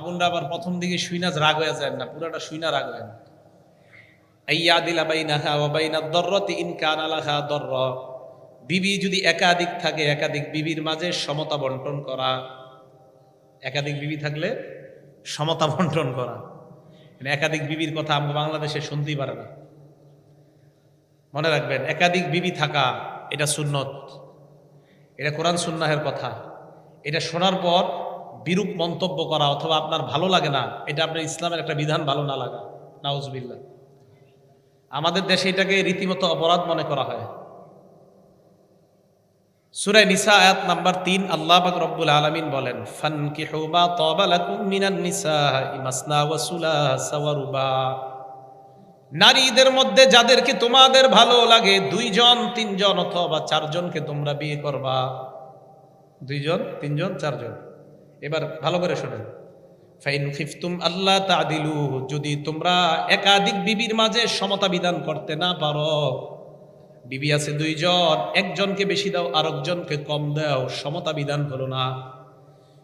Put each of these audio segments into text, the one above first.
মা আবার প্রথম দিকে শুইনা রাগ হয়ে যায় না, পুরাটা শুইনা রাগ হয় না। আইয়া দিলা বাইনাহা ওয়া বাইনা দররতি ইন কানা লাহা দরর। বিবি যদি একাধিক থাকে, একাধিক বিবির মাঝে সমতা বন্টন করা। একাধিক বিবি থাকলে সমতা বন্টন করা। মানে একাধিক বিবির কথা আমরা বাংলাদেশে শুনতেই পারে না। মনে রাখবেন, একাধিক বিবি থাকা, এটা সুন্নত। এটা কোরআন সুন্নাহের কথা। এটা শোনার পর বিরূপ মন্তব্য করা অথবা আপনার ভালো লাগে না, এটা আপনার ইসলামের একটা বিধান ভালো না লাগা। নাউজবিল্লা আমাদের দেশে এটাকে রীতিমতো অপরাধ মনে করা হয়। সুরায় নিসা আয়াত নাম্বার তিন, আল্লাহ পাক রব্বুল আলামিন বলেন, ফানকিহু মা তাবা লাকুম মিনান নিসাই মাসনা ওয়া সুলাসা ওয়া রুবা। নারীদের মধ্যে যাদেরকে তোমাদের ভালো লাগে, দুইজন, তিনজন অথবা চারজনকে তোমরা বিয়ে করবা। দুইজন, তিনজন, চারজন। এবার ভালো করে শোনেন। ফাইন খিফতুম আল্লাহ তাদিলু যদি তোমরা একাধিক বিবির মাঝে সমতা বিধান করতে না পারো, বিবি আছে দুইজন, একজনকে বেশি দাও, আরেকজনকে কম দাও, সমতা বিধান করো না।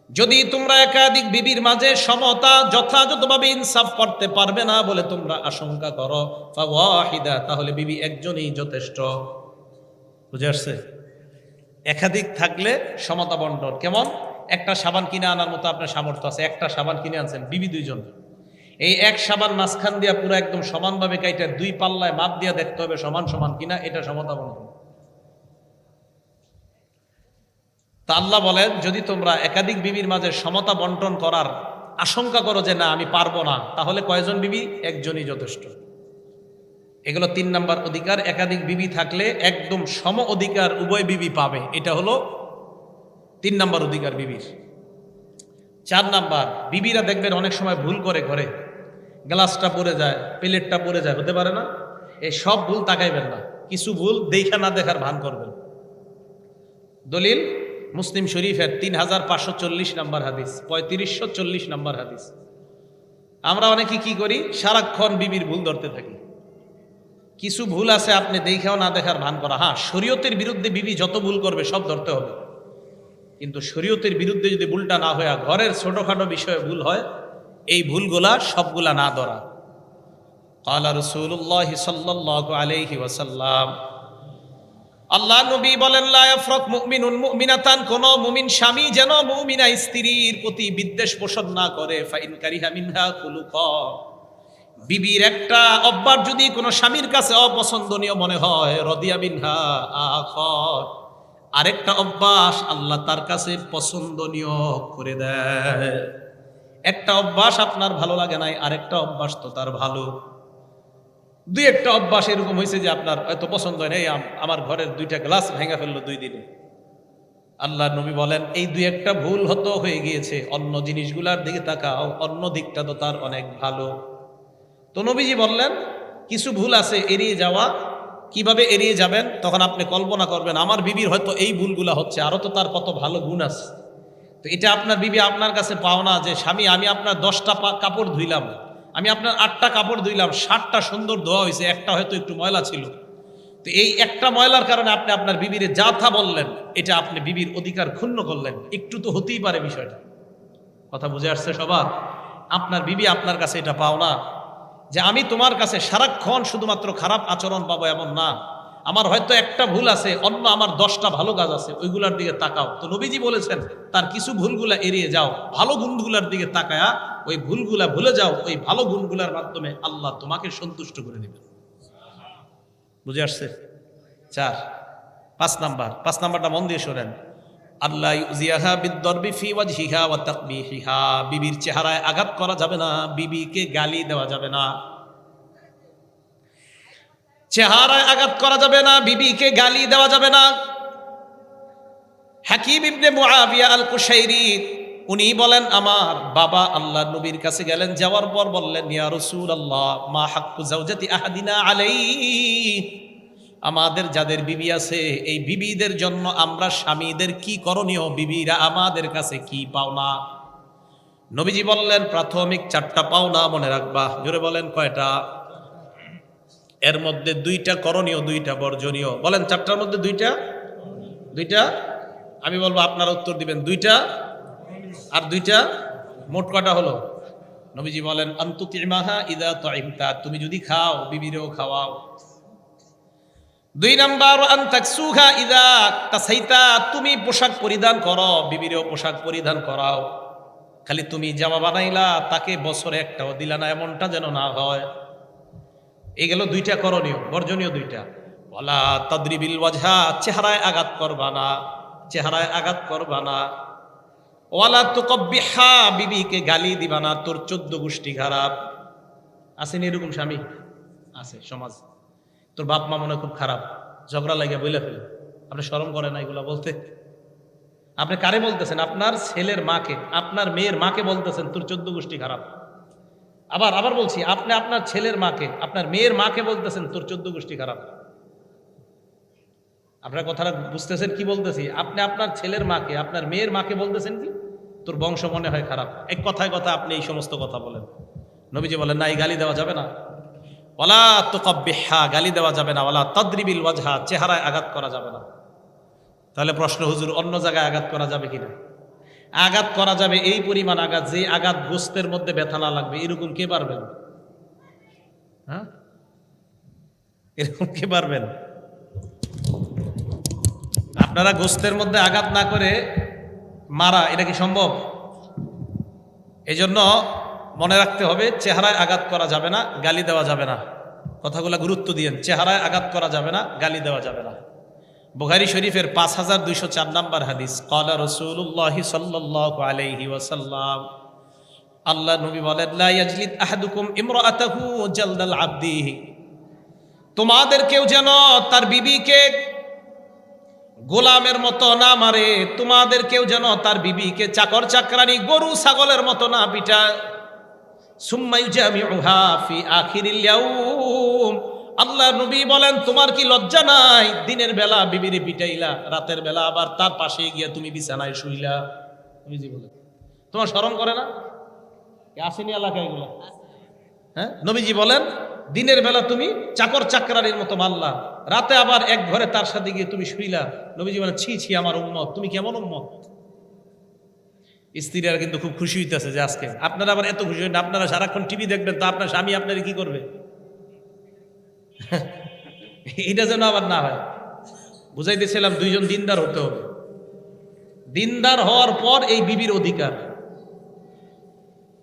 যদি তোমরা একাধিক বিবির মাঝে সমতা যথাযথভাবে ইনসাফ করতে পারবে না বলে তোমরা আশঙ্কা করো, ফাওয়াহিদা, তাহলে বিবি একজনই যথেষ্ট। বুঝে আসছে? একাধিক থাকলে সমতা বন্টন কেমন? একটা সাবান কিনে আনার মতো আপনার সামর্থ্য আছে। একটা সাবান কিনে আনছেন, বিবি দুইজন। এই এক সাবান মাঝখান দিয়া পুরো একদম সমানভাবে কাইটা দুই পাল্লায় মাপ দিয়া দেখতে হবে সমান সমান কিনা, এটা সমতা বন্টন তা আল্লাহ বলেন, যদি তোমরা একাধিক বিবির মাঝে সমতা বন্টন করার আশঙ্কা করো যে না, আমি পারব না, তাহলে কয়জন বিবি? একজনই যথেষ্ট। এগুলো তিন নাম্বার অধিকার। একাধিক বিবি থাকলে একদম সম অধিকার উভয় বিবি পাবে। এটা হলো তিন নাম্বার অধিকার বিবির। চার নাম্বার, বিবিরা দেখবেন অনেক সময় ভুল করে ঘরে। গ্লাসটা পড়ে যায়, প্লেটটা পড়ে যায়, হতে পারে না? এই সব ভুল তাকাইবেন না। কিছু ভুল দেখা না দেখার ভান করবেন। দলিল, মুসলিম শরীফের তিন হাজার পাঁচশো চল্লিশ নাম্বার হাদিস, পঁয়ত্রিশশো চল্লিশ নাম্বার হাদিস। আমরা অনেকে কি করি? সারাক্ষণ বিবির ভুল ধরতে থাকি। কিছু ভুল আছে আপনি দেখেও না দেখার ভান করা। হ্যাঁ শরীয়তের বিরুদ্ধে বিবি যত ভুল করবে সব ধরতে হবে। কিন্তু শরীয়তের বিরুদ্ধে যদি ভুলটা না হয় ঘরের ছোটোখাটো বিষয়ে ভুল হয়, এই ভুলগুলা সবগুলা না ধরা। কালা রসুল্লাহ আলহি ওসাল্লাম আল্লাহ নবী বলেন লাফরক মুমিনুন মুমিনাতান কোন মুমিন স্বামী যেন মুমিনা স্ত্রীর প্রতি বিদ্বেষ পোষণ না করে, ফাইন কারিহা মিনহা কুলুক বিবির একটা অব্বার যদি কোনো স্বামীর কাছে অপছন্দনীয় মনে হয়, রদিয়া মিনহা আখর। আরেকটা অভ্যাস আল্লাহ তার কাছে পছন্দনীয় করে দেয়। একটা অভ্যাস আপনার ভালো লাগে নাই, আরেকটা অভ্যাস তো তার ভালো। দুই একটা অভ্যাস এরকম হয়েছে যে আপনার এত পছন্দ হয় আমার ঘরের দুইটা গ্লাস ভেঙে ফেলল দুই দিনে। আল্লাহ নবী বলেন, এই দুই একটা ভুল হতো, হয়ে গিয়েছে। অন্য জিনিসগুলার দিকে তাকাও, অন্য দিকটা তো তার অনেক ভালো। তো নবীজি বললেন, কিছু ভুল আছে, এড়িয়ে যাওয়া। কীভাবে এড়িয়ে যাবেন? তখন আপনি কল্পনা করবেন, আমার বিবির হয়তো এই ভুলগুলা হচ্ছে আরও তো তার কত ভালো গুণ আছে। তো এটা আপনার বিবি আপনার কাছে পাওনা যে, স্বামী, আমি আপনার দশটা কাপড় ধুইলাম, আমি আপনার আটটা কাপড় ধুইলাম ষাটটা সুন্দর ধোয়া হয়েছে, একটা হয়তো একটু ময়লা ছিল। তো এই একটা ময়লার কারণে আপনি আপনার বিবিরে যা থা বললেন, এটা আপনি বিবির অধিকার ক্ষুণ্ণ করলেন। একটু তো হতেই পারে বিষয়টা। কথা বুঝে আসছে সবার? আপনার বিবি আপনার কাছে এটা পাও না যে আমি তোমার কাছে সারাক্ষণ শুধুমাত্র খারাপ আচরণ পাবো এমন না, আমার হয়তো একটা ভুল আছে, অন্য আমার দশটা ভালো কাজ আছে, ওইগুলার দিকে তাকাও। তো নবীজি বলেছেন, তার কিছু ভুলগুলা এড়িয়ে যাও, ভালো গুণগুলার দিকে তাকায়া, ওই ভুলগুলা ভুলে যাও, ওই ভালো গুণগুলার মাধ্যমে আল্লাহ তোমাকে সন্তুষ্ট করে দেবেন বুঝে আসছে? চার, পাঁচ নাম্বার, পাঁচ নাম্বারটা মন দিয়ে শোনেন। আল্লাহ ইউজিয়াহা বিদ্দরবি ফি ওয়াজহিহা ওয়া তাকবিহিহা। বিবির চেহারায় আঘাত করা যাবে না, বিবিকে গালি দেওয়া যাবে না। চেহারায় আঘাত করা যাবে না, বিবিকে গালি দেওয়া যাবে না। হাকিম ইবনে মুআবিয়া আল কুশাইরি উনি বলেন, আমার বাবা আল্লাহ নবীর কাছে গেলেন, যাওয়ার পর বললেন, ইয়া রাসূলুল্লাহ, মা হাক্কু জাওজাতি আহাদিনা আলাইহি? আমাদের যাদের বিবি আছে, এই বিবিদের জন্য আমরা স্বামীদের কি করণীয়? বিবিরা আমাদের কাছে কি পাওনা নবীজি বললেন, প্রাথমিক চারটা পাওনা মনে রাখবা। জোরে বলেন, কয়টা? এর মধ্যে দুইটা করণীয়, দুইটা বর্জনীয়। বলেন চারটার মধ্যে দুইটা? দুইটা? আমি বলব আপনারা উত্তর দিবেন। দুইটা? আর দুইটা? মোট কটা হলো? নবীজি বলেন, আন্তুতিমাহা ইদা তাইমতা তুমি যদি খাও, বিবিরেও খাওয়াও। দুই নাম্বার, আন্তাকসুহা ইদা তাসাইতা তুমি পোশাক পরিধান করো, বিবিরেও পোশাক পরিধান করাও। খালি তুমি জামা বানাইলা, তাকে বছরে একটাও দিলা না, এমনটা যেন না হয়। এই গেল দুইটা করণীয়, বর্জনীয় দুইটা। বলা তদ্রিবিল ওয়াজহা, চেহারায় আঘাত করবা না, চেহারায় আঘাত করবা না। ওয়ালা তো কব্বিহা বিবিকে গালি দিবা না, তোর চোদ্দ গোষ্ঠী খারাপ। আসেনি এরকম স্বামী? আছে, সমাজ। তোর বাপ মা মনে খুব খারাপ। ঝগড়া লাগিয়া বইলে ফেলে। আপনি শরম করে না এগুলা বলতে। আপনি কারে বলতেছেন? আপনার ছেলের মাকে, আপনার মেয়ের মাকে বলতেছেন, তোর চোদ্দ গোষ্ঠী খারাপ। আবার আবার বলছি, আপনি আপনার ছেলের মাকে, আপনার মেয়ের মাকে বলতেছেন, তোর চোদ্দ গোষ্ঠী খারাপ। আপনার কথাটা বুঝতেছেন কি বলতেছি? আপনি আপনার ছেলের মাকে, আপনার মেয়ের মাকে বলতেছেন কি? তোর বংশ মনে হয় খারাপ। এক কথায় কথা আপনি এই সমস্ত কথা বলেন। নবীজি বলেন, না, এই গালি দেওয়া যাবে না। ওলা তো কব্বিহা গালি দেওয়া যাবে না। ওলা তদ্রিবিল ওয়াজহা চেহারায় আঘাত করা যাবে না। তাহলে প্রশ্ন হুজুর, অন্য জায়গায় আঘাত করা যাবে কিনা? আঘাত করা যাবে, এই পরিমাণ আঘাত, যে আঘাত গোস্তের মধ্যে ব্যথা না লাগবে, এরকম কে পারবেন? হ্যাঁ? এরকম কে পারবেন? আপনারা গোস্তের মধ্যে আঘাত না করে মারা, এটা কি সম্ভব? এই জন্য মনে রাখতে হবে, চেহারায় আঘাত করা যাবে না, গালি দেওয়া যাবে না। কথাগুলো গুরুত্ব দিয়েন, চেহারায় আঘাত করা যাবে না, গালি দেওয়া যাবে না। বুখারি শরীফের পাঁচ হাজার দুইশো চার নম্বর হাদিস, কলা রসুল্লাহ সাল্লাহ আলাইহি ওয়াসাল্লাম আল্লাহ নবী বলেন, লা ইয়াজলিদ আহাদুকুম ইমরাআতাহু জালদাল আবদি তোমাদের কেউ যেন তার বিবিকে গোলামের মতো না মারে, তোমাদের কেউ যেন তার বিবিকে চাকর চাকরানি গরু ছাগলের মতো না পিটায়। সুম্মাই জামিউহা ফি আখিরিল ইয়াউম। আল্লাহ নবী বলেন, তোমার কি লজ্জা নাই? দিনের বেলা বিবিরে পিটাইলা, রাতের বেলা আবার তার পাশে গিয়া তুমি বিছানায় শুইলা। নবীজি বলে? তোমার শরম করে না? আসেনি এলাকায় এগুলো? হ্যাঁ? নবীজি বলেন, দিনের বেলা তুমি চাকর চাকরানির মতো মারলা, রাতে আবার এক ঘরে তার সাথে গিয়ে তুমি শুইলা। নবীজি বলেন, ছি ছি, আমার উম্মত। তুমি কেমন উম্মত? স্ত্রীরা কিন্তু খুব খুশি হইতেছে যে আজকে। আপনারা আবার এত খুশি হইন আপনারা সারাক্ষণ টিভি দেখবেন, তো আপনার স্বামী আপনার কি করবে? এটা যেন আবার না হয়। বুঝাইতেছিলাম দুইজন দিনদার হতে হবে। দিনদার হওয়ার পর এই বিবির অধিকার।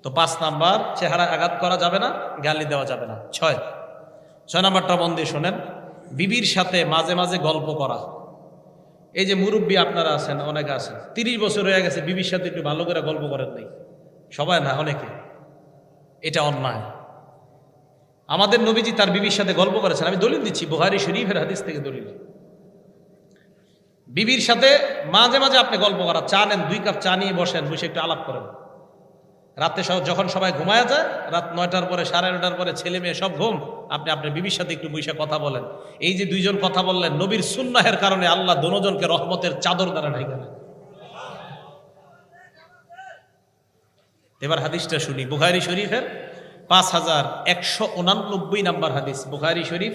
তো পাঁচ নাম্বার, চেহারায় আঘাত করা যাবে না, গালি দেওয়া যাবে না। ছয়। ছয় নাম্বারটা মন শোনেন। বিবির সাথে মাঝে মাঝে গল্প করা। এই যে মুরব্বী আপনারা আছেন, অনেকে আছেন, তিরিশ বছর হয়ে গেছে বিবির সাথে একটু ভালো করে গল্প করেন নাই। সবাই না, অনেকে। এটা অন্যায়। আমাদের নবীজি তার বিবির সাথে গল্প করেছেন। আমি দলিল দিচ্ছি বুহারি শরীফের হাদিস থেকে দলিল। বিবির সাথে মাঝে মাঝে আপনি গল্প করা, চা নেন, দুই কাপ চা নিয়ে বসেন, বসে একটু আলাপ করেন। রাতে যখন সবাই ঘুমায় যায়, রাত নয়টার পরে, সাড়ে নয়টার পরে ছেলে মেয়ে সব ঘুম, আপনি আপনার বিবির সাথে একটু বসে কথা বলেন। এই যে দুইজন কথা বললেন, নবীর সুন্নাহের কারণে আল্লাহ দনোজনকে রহমতের চাদর দ্বারা ঢাই গেলেন এবার হাদিসটা শুনি, বুখারি শরীফের পাঁচ হাজার একশো উনানব্বই নাম্বার হাদিস, বুখারি শরীফ,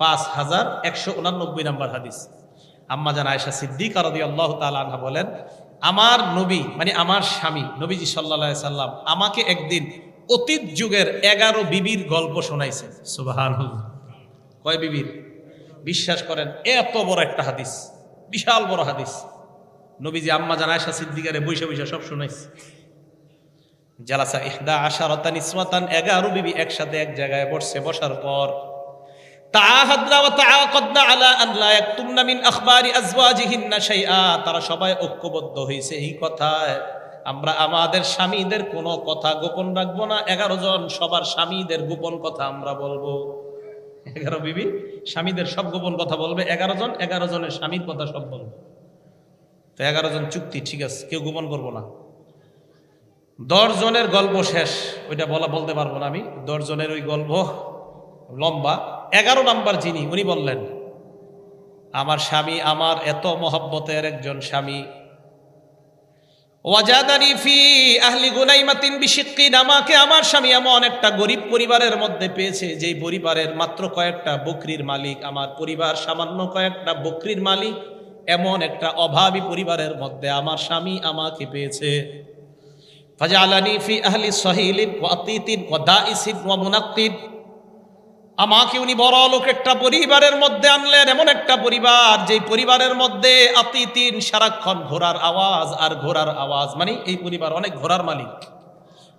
পাঁচ হাজার একশো উনানব্বই নাম্বার হাদিস। আম্মা জান আয়সা সিদ্দিক আরদি আল্লাহ তালা বলেন, আমার নবী মানে আমার স্বামী, নবীজি সাল্লা সাল্লাম আমাকে একদিন অতীত যুগের এগারো বিবির গল্প শোনাইছে সুবাহান কয় বিবির? বিশ্বাস করেন, এত বড় একটা হাদিস, বিশাল বড় হাদিস। নবীজি আম্মা জান আয়সা সিদ্দিকারে বৈশা বৈশা সব শোনাইছে। জালাসা ইহদা আশারতান ইসমাতান এগারো বিবি একসাথে এক জায়গায় বসছে বসার পর তারা সবাই ঐক্যবদ্ধ হয়েছে এই কথায়। আমরা আমাদের স্বামীদের কোনো কথা গোপন রাখব না। এগারো জন সবার স্বামীদের গোপন কথা আমরা বলব। এগারো বিবি স্বামীদের সব গোপন কথা বলবে। এগারো জন, এগারো জনের স্বামীর কথা সব বলবে। তো এগারো জন চুক্তি ঠিক আছে, কেউ গোপন করব না। দশ জনের গল্প শেষ, ওইটা বলা, বলতে পারব না আমি। দশ জনের ওই গল্প লম্বা। এগারো নাম্বার যিনি, উনি বললেন, আমার স্বামী আমার এত মহব্বতের একজন স্বামী। ওয়াজাদানি ফি আহলি গুনাইমাতিন বিশিক্কিন, আমাকে আমার স্বামী এমন একটা গরিব পরিবারের মধ্যে পেয়েছে, যেই পরিবারের মাত্র কয়েকটা বকরির মালিক, আমার পরিবার সামান্য কয়েকটা বকরির মালিক, এমন একটা অভাবী পরিবারের মধ্যে আমার স্বামী আমাকে পেয়েছে। ফাজালানি ফি আহলি সহিলিন ওয়া আতিতিন ওয়া দাইসিন ওয়া মুনাক্কিন। আমাকে উনি বড় লোক একটা পরিবারের মধ্যে আনলেন, এমন একটা পরিবার যেই পরিবারের মধ্যে আতিতিন সারাক্ষণ ঘোড়ার আওয়াজ আর ঘোড়ার আওয়াজ মানে এই পরিবার অনেক ঘোড়ার মালিক।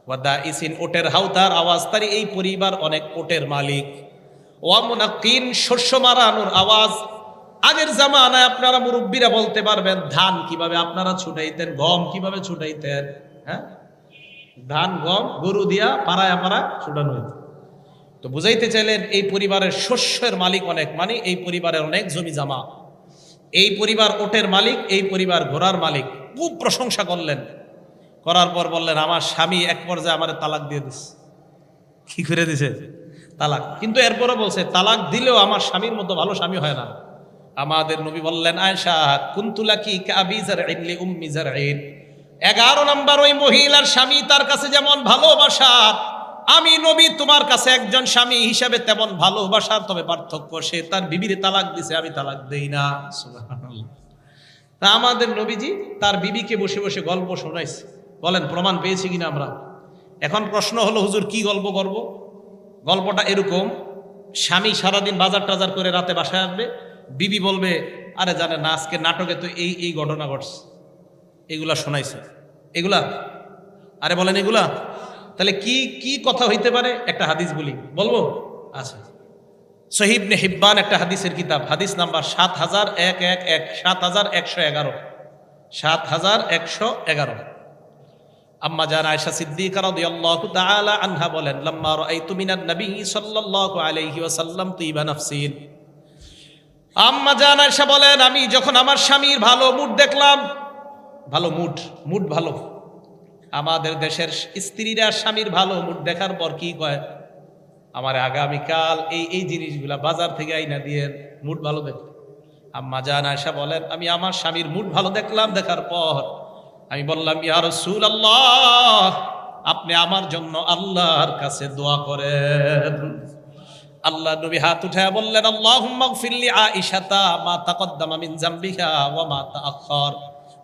ওয়াদা ইসিন ওটের হাউতার আওয়াজ তার এই পরিবার অনেক ওটের মালিক। ওয়ামুনাকিন শস্য মারানোর আওয়াজ। আগের জামানায় আপনারা মুরব্বীরা বলতে পারবেন, ধান কীভাবে আপনারা ছুটাইতেন, গম কীভাবে ছুটাইতেন হ্যাঁ? ধান, গম, গরু দিয়া পাড়ায় পাড়া ছুটানো হইত। তো বুঝাইতে চাইলেন, এই পরিবারের শস্যের মালিক অনেক মানে এই পরিবারের অনেক জমি জামা। এই পরিবার ওটের মালিক, এই পরিবার ঘোড়ার মালিক। খুব প্রশংসা করলেন। করার পর বললেন, আমার স্বামী এক পর্যায়ে আমার তালাক দিয়ে দিস কি করে দিছে? তালাক। কিন্তু এরপরে বলছে, তালাক দিলেও আমার স্বামীর মতো ভালো স্বামী হয় না। আমাদের নবী বললেন, আয়সা কুন্তুলা কি কাবিজার ইনলি উম্মিজার ইন এগারো নম্বর ওই মহিলার স্বামী তার কাছে যেমন ভালোবাসার, আমি নবী, তোমার কাছে একজন স্বামী হিসাবে তেমন ভালোবাসার, তবে পার্থক্য সে তার বিবির তালাক দিছে, আমি তালাক দেই না। তা আমাদের নবীজি তার বিবিকে বসে বসে গল্প শোনাইছে। বলেন, প্রমাণ পেয়েছি কিনা আমরা? এখন প্রশ্ন হলো, হুজুর কি গল্প করব? গল্পটা এরকম, স্বামী সারাদিন বাজার টাজার করে রাতে বাসায় আসবে, বিবি বলবে, আরে জানে না, আজকে নাটকে তো এই এই ঘটনা ঘটছে। এগুলা শোনাইছে। এগুলা? আরে বলেন এগুলা? তাহলে কি কি কথা হইতে পারে? একটা হাদিস বলি। বলব? আচ্ছা সহিবনে হিব্বান একটা হাদিসের কিতাব। হাদিস নাম্বার সাত হাজার এক এক এক, সাত হাজার একশো এগারো। সাত হাজার একশো এগারো। আম্মা আয়েশা সিদ্দিকা রাদিয়াল্লাহু তাআলা আনহা বলেন, লাম্মা রাআইতু মিনান নবী সাল্লাল্লাহু আলাইহি ওয়াসাল্লাম তিবা নাফসিন। আম্মা জান আয়েশা বলেন, আমি যখন আমার স্বামীর ভালো মুড দেখলাম ভালো মুড মুড ভালো। আমাদের দেশের স্ত্রীরা স্বামীর ভালো মুড দেখার পর কি কয়? আমার আগামীকাল এই এই জিনিসগুলা বাজার থেকে আইনা দিয়ে মুড ভালো দেখ আম্মা জান আয়সা বলেন, আমি আমার স্বামীর মুড ভালো দেখলাম, দেখার পর আমি বললাম, ইয়া রসুল আল্লাহ আপনি আমার জন্য আল্লাহর কাছে দোয়া করেন। আল্লাহ নবী হাত উঠায় বললেন, আল্লাহুম্মা গফিরলি আয়েশাতা মা তাকদ্দামা মিন জামবিহা ওয়া মা তাআখার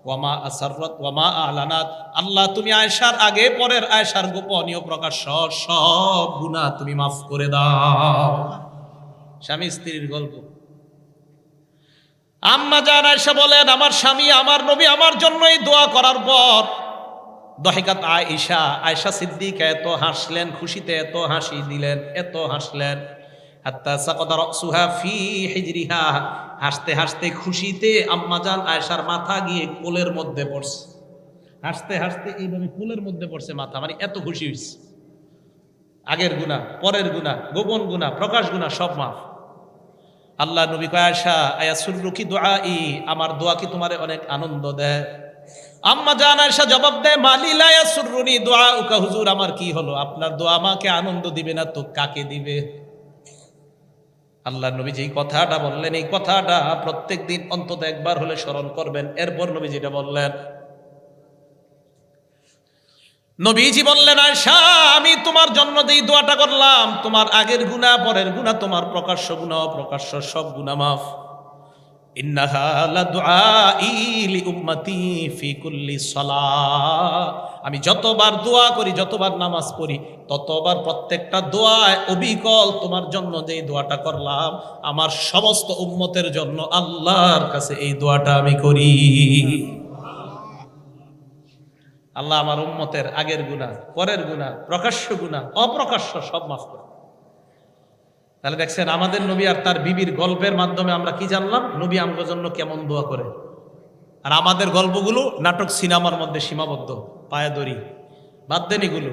ওয়া মা আসাররাত ওয়া মা আলানাত আল্লাহ, তুমি আয়েশার আগে, পরের আয়েশার গোপনীয় প্রকাশ সব গুনাহ তুমি মাফ করে দাও। স্বামী স্ত্রীর গল্প। আম্মা জান আয়েশা বলেন, আমার স্বামী, আমার নবী আমার জন্যই দোয়া করার পর দহিকাত আয়েশা আয়েশা সিদ্দিক এত হাসলেন, খুশিতে এত হাসি দিলেন, এত হাসলেন রাসুহা ফি হাসতে হাসতে খুশিতে আম্মাজান আয়েশার মাথা গিয়ে কোলের মধ্যে পড়ছে। হাসতে হাসতে এইভাবে কোলের মধ্যে পড়ছে মাথা মানে এত খুশি হয়েছে আগের গুণা পরের গুণা গোপন গুণা প্রকাশ গুণা সব মাফ। আল্লাহ নবী কয় আয়সা আয়া সুররুকি দোয়া ই আমার দোয়া কি তোমারে অনেক আনন্দ দেয়? আম্মা জান আয়সা জবাব দেয় মালিলা ইয়া সুররুনি দোয়া উকা হুজুর, আমার কি হলো? আপনার দোয়া আমাকে আনন্দ দিবে না, তো কাকে দিবে? আল্লাহ নবী যেই কথাটা বললেন, এই কথাটা প্রত্যেক দিন অন্তত একবার হলে স্মরণ করবেন। এরপর নবী যেটা বললেন, নবীজি বললেন আয়সা আমি তোমার জন্য যেই দোয়াটা করলাম, তোমার আগের গুণা পরের গুণা তোমার প্রকাশ্য গুণা অপ্রকাশ্য সব গুণা মাফ। আমি যতবার দোয়া করি, যতবার নামাজ পড়ি, ততবার প্রত্যেকটা দোয়ায় অবিকল তোমার জন্য যেই দোয়াটা করলাম, আমার সমস্ত উম্মতের জন্য আল্লাহর কাছে এই দোয়াটা আমি করি। আল্লাহ আমার উম্মতের আগের গুণা পরের গুণা প্রকাশ্য গুণা অপ্রকাশ্য সব মাফ করে। তাহলে দেখছেন, আমাদের নবী আর তার বিবির গল্পের মাধ্যমে আমরা কি জানলাম? নবী আমার জন্য কেমন দোয়া করে। আর আমাদের গল্পগুলো নাটক সিনেমার মধ্যে সীমাবদ্ধ পায়াদরি বাদ দেন এগুলো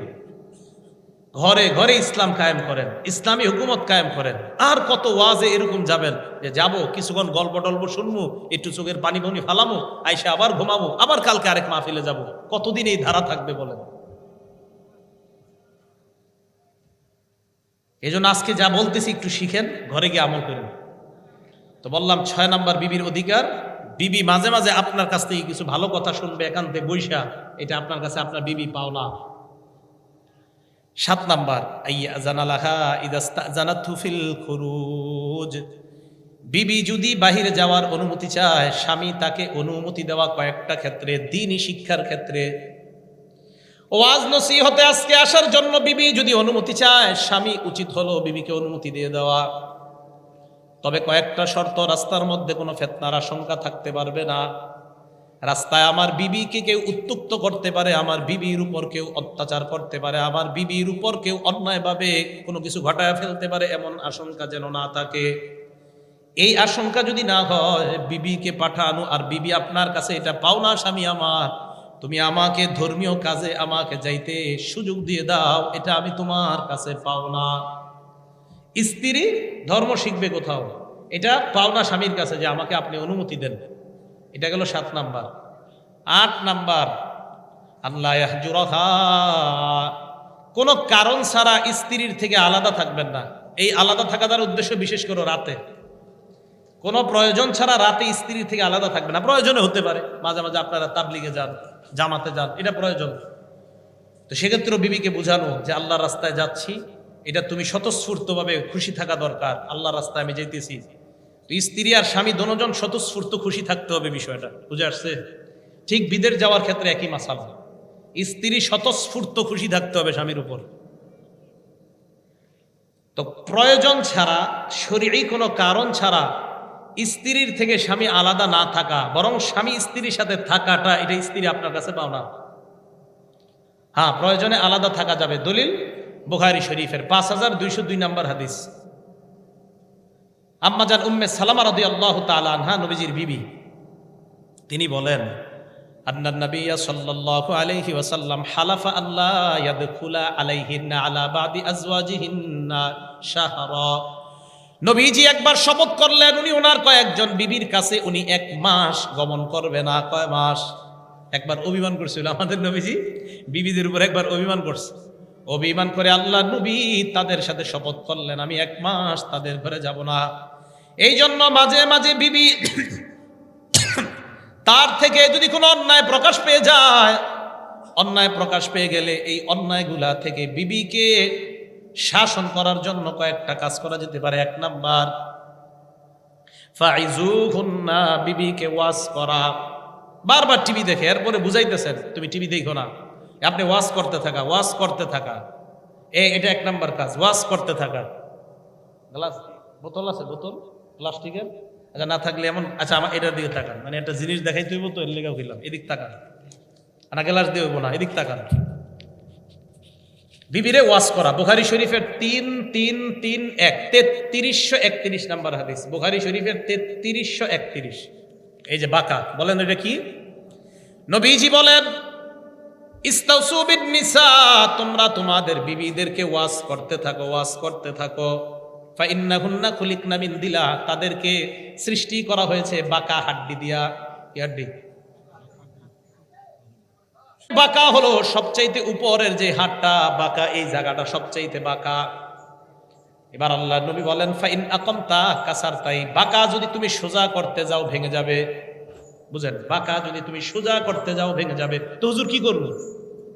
ঘরে ঘরে ইসলাম কায়েম করেন, ইসলামী হুকুমত কায়েম করেন। আর কত ওয়াজে এরকম যাবেন যে, যাব, কিছুক্ষণ গল্প টল্প শুনব, একটু চোখের পানি বনি ফালামো, আইসে আবার ঘুমাবো, আবার কালকে আরেক মাহফিলে যাব। কতদিন এই ধারা থাকবে বলেন? এই জন্য আজকে যা বলতেছি একটু শিখেন, ঘরে গিয়ে আমল করেন। তো বললাম, ছয় নাম্বার বিবির অধিকার। বিবি মাঝে মাঝে আপনার কাছ থেকে কিছু ভালো কথা শুনবে, একান্তে বৈশা এটা আপনার কাছে আপনার বিবি পাওনা। সাত নাম্বার বিবি যদি বাহিরে যাওয়ার অনুমতি চায়, স্বামী তাকে অনুমতি দেওয়া কয়েকটা ক্ষেত্রে, দিনই শিক্ষার ক্ষেত্রে ওয়াজ নসিহতে আজকে আসার জন্য বিবি যদি অনুমতি চায়, স্বামী উচিত হলো বিবিকে অনুমতি দিয়ে দেওয়া। তবে কয়েকটা শর্ত, রাস্তার মধ্যে কোনো ফেতনার আশঙ্কা থাকতে পারবে না। রাস্তায় আমার বিবিকে কেউ উত্তুক্ত করতে পারে? আমার বিবির উপর কেউ অত্যাচার করতে পারে? আমার বিবির উপর কেউ অন্যায়ভাবে কোনো কিছু ঘটায় ফেলতে পারে? এমন আশঙ্কা যেন না থাকে। এই আশঙ্কা যদি না হয়, বিবিকে পাঠানো, আর বিবি আপনার কাছে এটা পাও না, স্বামী আমার তুমি আমাকে ধর্মীয় কাজে আমাকে যাইতে সুযোগ দিয়ে দাও, এটা আমি তোমার কাছে পাও না। স্ত্রী ধর্ম শিখবে কোথাও, এটা পাও না স্বামীর কাছে যে আমাকে আপনি অনুমতি দেন। এটা গেল সাত নাম্বার। আট নাম্বার, আল্লাহ কোনো কারণ ছাড়া স্ত্রীর থেকে আলাদা থাকবেন না। এই আলাদা থাকার উদ্দেশ্য বিশেষ করে রাতে। কোনো প্রয়োজন ছাড়া রাতে স্ত্রীর থেকে আলাদা থাকবে না। প্রয়োজনে হতে পারে, মাঝে মাঝে আপনারা তাবলিগে যান। জামাতে যান, এটা প্রয়োজন। তো সেক্ষেত্রে বিবিকে বোঝানো যে আল্লাহর রাস্তায় যাচ্ছি, এটা তুমি স্বতঃস্ফূর্তভাবে খুশি থাকা দরকার, আল্লাহর রাস্তায় আমি যেতেছি স্ত্রী আর স্বামী দনোজন স্বতঃস্ফূর্ত খুশি থাকতে হবে বিষয়টা, বুঝে আসছে? ঠিক বিদের যাওয়ার ক্ষেত্রে একই মাসালা। স্ত্রী স্বতঃস্ফূর্ত খুশি থাকতে হবে স্বামীর উপর। তো প্রয়োজন ছাড়া শরীরই কোনো কারণ ছাড়া স্ত্রীর থেকে স্বামী আলাদা না থাকা, বরং স্বামী স্ত্রীর সাথে থাকাটা, এটা স্ত্রী আপনার কাছে পাও না হ্যাঁ প্রয়োজনে আলাদা থাকা যাবে। দলিল বুখারি শরীফের পাঁচ হাজার দুইশো দুই নম্বর হাদিস। আম্মাজান উম্মে সালামা রদি আল্লাহ তালানহা নবীজির বিবি। তিনি বলেন, আন্না নবিয়া সাল্লাল্লাহু আলাইহি ওয়াসাল্লাম হালাফা আল্লাহ ইয়াদখুলা আলাইহিন্না আলা বাদি আজওয়াজিহিন্না শাহরা। নবীজি একবার শপথ করলেন, উনি ওনার কয়েকজন বিবির কাছে, উনি এক মাস গমন করবে না, কয় মাস? একবার অভিমান করছিল আমাদের নবীজি, বিবিদের উপর একবার অভিমান করছে। অভিমান করে আল্লাহ নবী তাদের সাথে শপথ করলেন, আমি এক মাস তাদের ঘরে যাব না। এই জন্য মাঝে মাঝে বিবি তার থেকে যদি কোনো অন্যায় প্রকাশ পেয়ে যায়, অন্যায় প্রকাশ পেয়ে গেলে এই অন্যায়গুলা থেকে বিবিকে শাসন করার জন্য কয়েকটা কাজ করা যেতে পারে। এক নাম্বার, ফাইজুহুন্না, বিবিকে ওয়াজ করা। বারবার টিভি দেখে, এরপরে বুঝাইতেছেন, তুমি টিভি দেখো না। আপনি ওয়াজ করতে থাকা, ওয়াজ করতে থাকা। এ, এটা এক নাম্বার কাজ, ওয়াজ করতে থাকা। গ্লাস, বোতল আছে, বোতল, প্লাস্টিকের। আচ্ছা না থাকলে এমন আচ্ছা আমার এটার দিকে তাকান। মানে একটা জিনিস দেখাই তুই তো, এর লেগে হইলাম। এদিক তাকান। না গ্লাস দিয়ে না, এদিক তাকান। বিবিরে ওয়াজ করা। বুখারি শরীফের তিন তিন তিন, এক, তেত্রিশশো একত্রিশ নাম্বার হাদিস। বুখারি শরীফের তেত্রিশশো একত্রিশ। এই যে বাঁকা, বলেন এটা কি? নবীজি বলেন নিসা তোমরা তোমাদের বিবিদেরকে ওয়াজ করতে থাকো, ওয়াজ করতে থাকো। ফাইন্নাহুন্না খুলিকনা মিন দিলা, তাদেরকে সৃষ্টি করা হয়েছে বাঁকা হাড্ডি দিয়া। কি হাড্ডি? বাঁকা হলো সবচাইতে উপরের যে হাটটা, বাঁকা এই জায়গাটা সবচাইতে বাঁকা। এবার আল্লাহ নবী বলেন, ফাইন আকমতা কাসার তাই বাঁকা যদি তুমি সোজা করতে যাও, ভেঙে যাবে। বুঝেন, বাঁকা যদি তুমি সোজা করতে যাও, ভেঙে যাবে। তো হুজুর কি করব?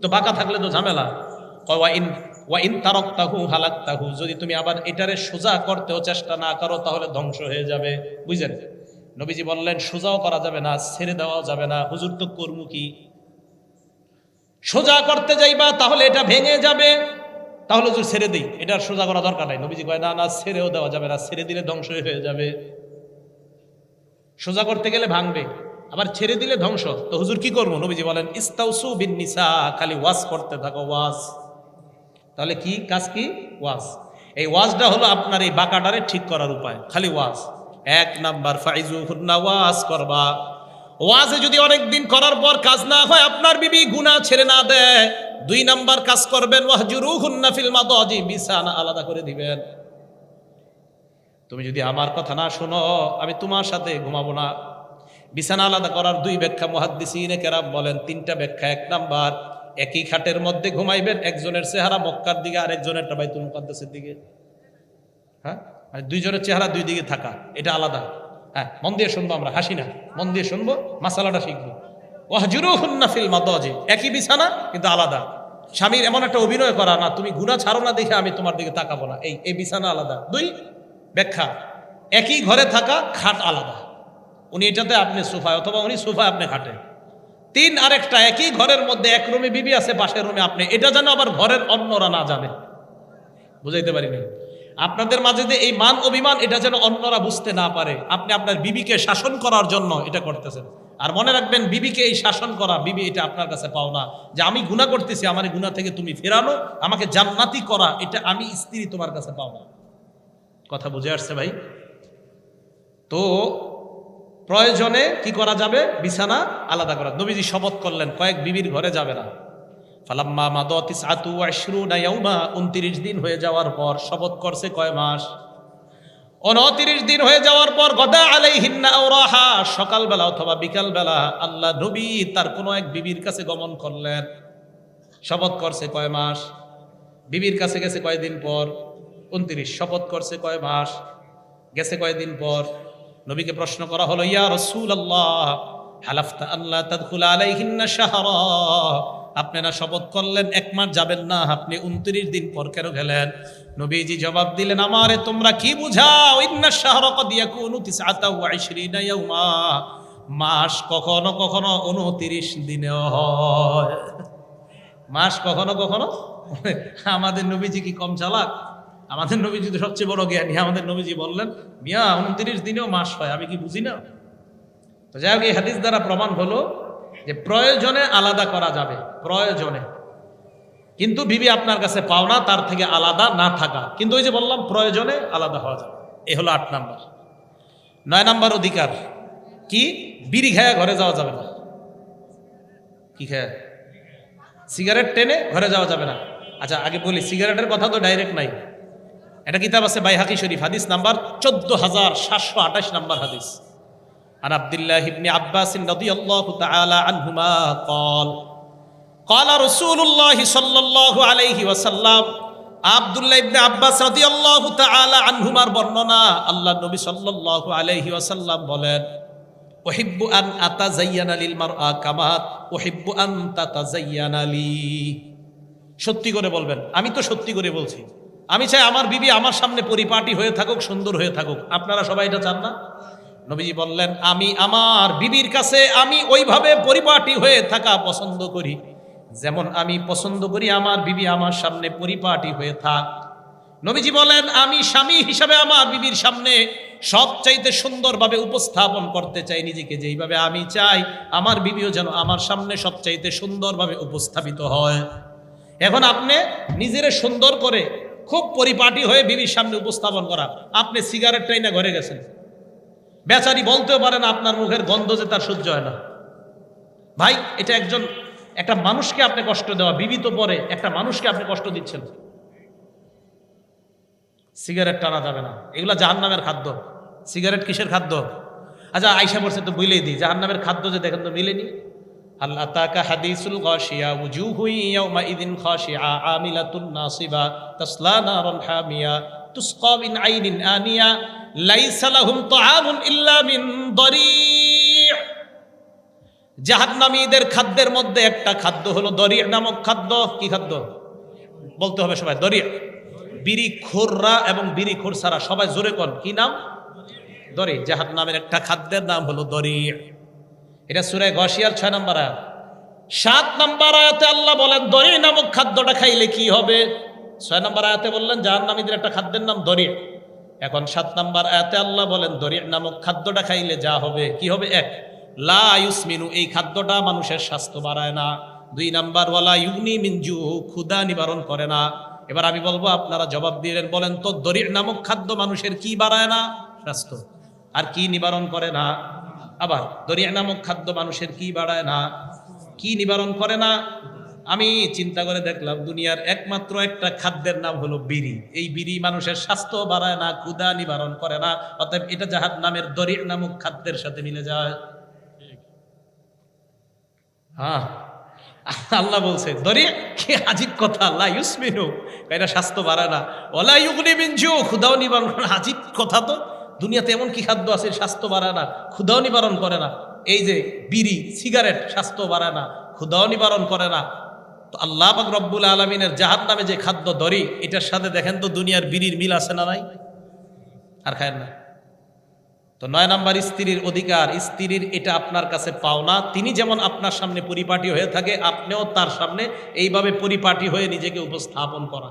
তো বাঁকা থাকলে তো ঝামেলা। ইন ওয়া ইন তারক তাহু হালাক তাহু যদি তুমি আবার এটারে সোজা করতেও চেষ্টা না করো, তাহলে ধ্বংস হয়ে যাবে। বুঝলেন নবীজি বললেন, সোজাও করা যাবে না, ছেড়ে দেওয়াও যাবে না। হুজুর তো কর্মু কি সোজা করতে যাইবা, তাহলে এটা ভেঙে যাবে। তাহলে হুজুর ছেড়ে দিই। এটা সোজা করা দরকার নাই। নবীজি কয়, না না, ছেড়েও দেওয়া যাবে না। ছেড়ে দিলে ধ্বংস হয়ে যাবে। সোজা করতে গেলে ভাঙবে। আবার ছেড়ে দিলে ধ্বংস। তো হুজুর কি করব? নবীজি বলেন, ইস্তাউসু বিন নিসা খালি ওয়াজ করতে থাকো, ওয়াজ। তাহলে কি? কাজ কি? ওয়াজ। এই ওয়াজটা হলো আপনার এই বাঁকাটারে ঠিক করার উপায়। খালি ওয়াজ। এক নাম্বার ফাইজু হুন্না ওয়াজ করবা। ওয়াজে যদি অনেক দিন করার পর কাজ না হয়, আপনার বিবি গুণা ছেড়ে না দেয়। দুই নাম্বার কাজ করবেন ওয়াহজুরু হুন্না ফিল মাদাজি, বিছানা আলাদা করে দিবেন। তুমি যদি আমার কথা না শোনো, আমি তোমার সাথে ঘুমাবো না। বিছানা আলাদা করার দুই ব্যাখ্যা মহাদ্দিসিনে কেরাম বলেন, তিনটা ব্যাখ্যা, এক নাম্বার, একই খাটের মধ্যে ঘুমাইবেন, একজনের চেহারা মক্কার দিকে আর একজনের বাইতুল মুকাদ্দাসের দিকে। হ্যাঁ? মানে দুইজনের চেহারা দুই দিকে থাকা, এটা আলাদা। হ্যাঁ মন দিয়ে শুনব আমরা, হাসি না। মন দিয়ে শুনব, মাসালাটা শিখব। ওয়াহজুরু মাদজে। একই বিছানা, কিন্তু আলাদা। স্বামীর এমন একটা অভিনয় করা, না, তুমি গুণা ছাড়ো না দেখে আমি তোমার দিকে তাকাবো না। এই এই বিছানা আলাদা। দুই, ব্যাখ্যা। একই ঘরে থাকা খাট আলাদা। উনি এটাতে আপনি সোফায়, অথবা উনি সোফায় আপনি খাটে তিন, আরেকটা, একই ঘরের মধ্যে এক রুমে বিবি আছে, পাশের রুমে আপনি। এটা যেন আবার ঘরের অন্যরা না জানে। বুঝাইতে পারি পারিনি? আপনাদের মাঝে যে এই মান অভিমান, এটা যেন অন্যরা বুঝতে না পারে। আপনি আপনার বিবিকে শাসন করার জন্য এটা করতেছেন। আর মনে রাখবেন, বিবিকে এই শাসন করা, বিবি এটা আপনার কাছে পাও না। যে আমি গুণা করতেছি, আমার গুণা থেকে তুমি ফেরানো, আমাকে জান্নাতি করা, এটা আমি স্ত্রী তোমার কাছে পাও না। কথা বুঝে আসছে ভাই? তো প্রয়োজনে কি করা যাবে? বিছানা আলাদা করা। নবীজি শপথ করলেন, কয়েক বিবির ঘরে যাবে না। ফালাম্মা মাদতিস আতু আশরুনা ইয়াউমা 29 দিন হয়ে যাওয়ার পর শপথ করছে কয় মাস? উনত্রিশ দিন হয়ে যাওয়ার পর গদা আলাইহিন্না আওরাহা, সকালবেলা অথবা বিকালবেলা আল্লাহ নবী তার কোনো এক বিবির কাছে গমন করলেন। শপথ করছে কয় মাস? বিবির কাছে গেছে কয়দিন পর? উনত্রিশ, শপথ করছে কয় মাস? গেছে কয়দিন পর? নবীকে প্রশ্ন করা হলো, ইয়া রসুল আল্লাহ হালাফতা আল্লাহ তাদখুল আলাইহিন্না শাহরা? আপনি না শপথ করলেন, এক মাস যাবেন না, আপনি উনত্রিশ দিন পর কেন গেলেন? নবীজি জবাব দিলেন, আমারে তোমরা কি বুঝাও? ইন্না শাহরা কদ ইয়াকুনু তিসআতা ওয়া ইশরিনা ইয়াউমা। মাস কখনো কখনো উনত্রিশ দিনেও হয়। মাস কখনো কখনো? আমাদের নবীজি কি কম চালাক? আমাদের নবীজি তো সবচেয়ে বড় জ্ঞানী। আমাদের নবীজি বললেন, মিয়া, উনত্রিশ দিনেও মাস হয়, আমি কি বুঝি না? তো যাই হোক, এই হাদিস দ্বারা প্রমাণ হলো যে প্রয়োজনে আলাদা করা যাবে, প্রয়োজনে। কিন্তু বিবি আপনার কাছে পাওনা তার থেকে আলাদা না থাকা। কিন্তু ওই যে বললাম, প্রয়োজনে আলাদা হওয়া যাবে। এ হলো আট নাম্বার। নয় নাম্বার অধিকার। কি? বিড়ি খায়া ঘরে যাওয়া যাবে না। কি খায়া? সিগারেট টেনে ঘরে যাওয়া যাবে না। আচ্ছা আগে বলি, সিগারেটের কথা তো ডাইরেক্ট নাই। এটা কিতাব আছে, বাইহাকি শরীফ, হাদিস নাম্বার চোদ্দ হাজার সাতশো আঠাশ নাম্বার হাদিস। عن عبد الله بن عباس رضي الله تعالى عنهما قال قال رسول الله صلى الله عليه وسلم আব্দুল্লাহ ইবনে আব্বাস রাদিয়াল্লাহু তাআলা আনহুমার বর্ণনা আল্লাহ নবী সাল্লাল্লাহু আলাইহি ওয়াসাল্লাম বলেন উহিব্বু আন আতাজাইয়ানা লিল মারআ কামা উহিব্বু আন তাতাজাইয়ানা লি সত্যি করে বলবেন আমি তো সত্যি করে বলছি আমি চাই আমার বিবি আমার সামনে পরিপাটি হয়ে থাকুক সুন্দর হয়ে থাকুক আপনারা সবাই এটা চান না নবীজি বললেন, আমি আমার বিবির কাছে আমি ওইভাবে পরিপাটি হয়ে থাকা পছন্দ করি। যেমন আমি পছন্দ করি আমার বিবি আমার সামনে পরিপাটি হয়ে থাক। নবীজি বলেন, আমি স্বামী হিসাবে আমার বিবির সামনে সবচাইতে সুন্দরভাবে উপস্থাপন করতে চাই নিজেকে। যেইভাবে আমি চাই, আমার বিবিও যেন আমার সামনে সবচাইতে সুন্দরভাবে উপস্থাপিত হয়। এখন আপনি নিজেরে সুন্দর করে খুব পরিপাটি হয়ে বিবির সামনে উপস্থাপন করা। আপনি সিগারেট টাইনা ঘরে গেছেন। বেচারি বলতেও পারে না আপনার মুখের গন্ধ যে তার সহ্য হয় না। ভাই, এটা একজন, একটা মানুষকে আপনি কষ্ট দেওয়া, বিবিত পরে একটা মানুষকে আপনি কষ্ট দিচ্ছেন। সিগারেট টানা যাবে না। এগুলা জাহান নামের খাদ্য। সিগারেট কিসের খাদ্য? আচ্ছা আইসা পড়ছে তো বুঝলেই দিই জাহান নামের খাদ্য যে দেখেন তো মিলেনি। আল্লাহ তাকা হাদিসুল গাশিয়া উজুহু ইয়াউমা ইদিন খাশিআ আমিলাতুন নাসিবা, তাসলা নারান হামিয়া, তুসকা আইনিন আনিয়া লাইসা লাহুম তাআমুন মিন জাহান্নামীদের খাদ্যের মধ্যে একটা খাদ্য হলো দরি' নামক খাদ্য। কি খাদ্য? বলতে হবে সবাই, দরি' বিড়ি খোররা এবং বিড়ি খোর ছাড়া সবাই জোরে কন। কি নাম? দরি। জাহাদ নামের একটা খাদ্যের নাম হলো দরি। এটা সুরায় গসিয়ার ছয় নম্বর আয়াত। সাত নম্বর আয়াতে আল্লাহ বলেন, দরি নামক খাদ্যটা খাইলে কি হবে? ছয় নম্বর আয়াতে বললেন জাহান নামীদের একটা খাদ্যের নাম দরি। এখন সাত নাম্বার আয়াতে আল্লাহ বলেন দরি নামক খাদ্যটা খাইলে যা হবে, কি হবে? এক, লা ইউসমিনু, এই খাদ্যটা মানুষের স্বাস্থ্য বাড়ায় না। দুই নাম্বার, ওয়ালা ইউনি মিনজু ক্ষুদা নিবারণ করে না। এবার আমি বলব, আপনারা জবাব দিলেন বলেন তো, দরির নামক খাদ্য মানুষের কি বাড়ায় না? স্বাস্থ্য। আর কি নিবারণ করে না? আবার দরিয়া নামক খাদ্য মানুষের কি বাড়ায় না? কি নিবারণ করে না? আমি চিন্তা করে দেখলাম দুনিয়ার একমাত্র একটা খাদ্যের নাম হলো বিড়ি। এই বিড়ি মানুষের স্বাস্থ্য বাড়ায় না ক্ষুদা নিবারণ করে না, অতএব এটা যাহার নামের দরিয়া নামক খাদ্যের সাথে মিলে যায়। হ্যাঁ আল্লাহ বলছে দরিয়া কি আজীব কথা আল্লাহ ইউসমিনু। এটা স্বাস্থ্য বাড়ায় না। ওলা ইউগনি মিনজু ক্ষুদাও নিবারণ করে। আজীব কথা তো, দুনিয়াতে এমন কি খাদ্য আছে, স্বাস্থ্য বাড়ায় না ক্ষুদাও নিবারণ করে না? এই যে, বিড়ি, সিগারেট, স্বাস্থ্য বাড়ায় না ক্ষুদাও নিবারণ করে না তো আল্লাহ পাক রব্বুল আলমিনের জাহান নামে যে খাদ্য দরি, এটার সাথে দেখেন তো দুনিয়ার বিড়ির মিল আছে না নাই? আর খায়েন না। তো নয় নাম্বার স্ত্রীর অধিকার, স্ত্রীর এটা আপনার কাছে পাওনা। তিনি যেমন আপনার সামনে পরিপাটি হয়ে থাকে, আপনিও তার সামনে এইভাবে পরিপাটি হয়ে নিজেকে উপস্থাপন করা।